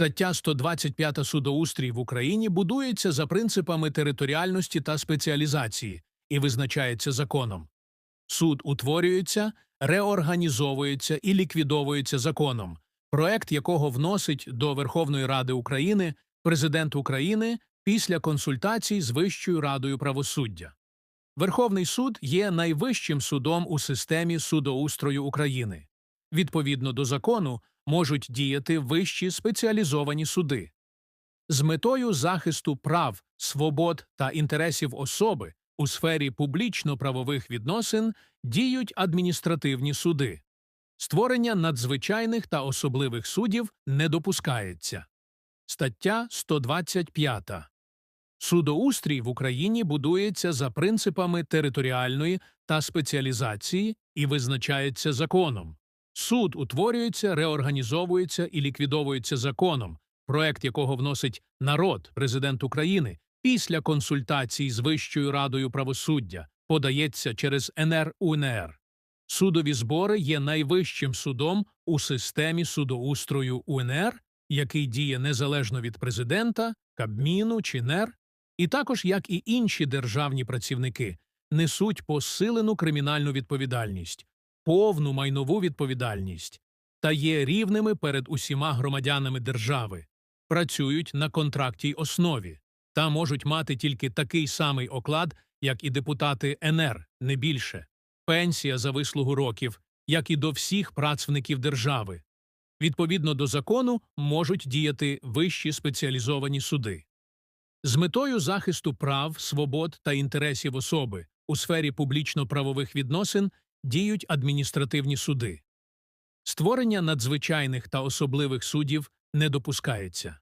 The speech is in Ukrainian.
Стаття 125 судоустрій в Україні будується за принципами територіальності та спеціалізації і визначається законом. Суд утворюється, реорганізовується і ліквідовується законом, проект якого вносить до Верховної Ради України президент України після консультацій з Вищою радою правосуддя. Верховний суд є найвищим судом у системі судоустрою України. Відповідно до закону можуть діяти вищі спеціалізовані суди. З метою захисту прав, свобод та інтересів особи у сфері публічно-правових відносин діють адміністративні суди. Створення надзвичайних та особливих судів не допускається. Стаття 125. Судоустрій в Україні будується за принципами територіальної та спеціалізації і визначається законом. Суд утворюється, реорганізовується і ліквідовується законом, проект якого вносить народ, президент України, після консультацій з Вищою радою правосуддя, подається через НР-УНР. Судові збори є найвищим судом у системі судоустрою УНР, який діє незалежно від президента, Кабміну чи НЕР, і також, як і інші державні працівники, несуть посилену кримінальну відповідальність, повну майнову відповідальність та є рівними перед усіма громадянами держави, працюють на контрактій основі та можуть мати тільки такий самий оклад, як і депутати НР, не більше, пенсія за вислугу років, як і до всіх працівників держави. Відповідно до закону можуть діяти вищі спеціалізовані суди. З метою захисту прав, свобод та інтересів особи у сфері публічно-правових відносин діють адміністративні суди. Створення надзвичайних та особливих судів не допускається.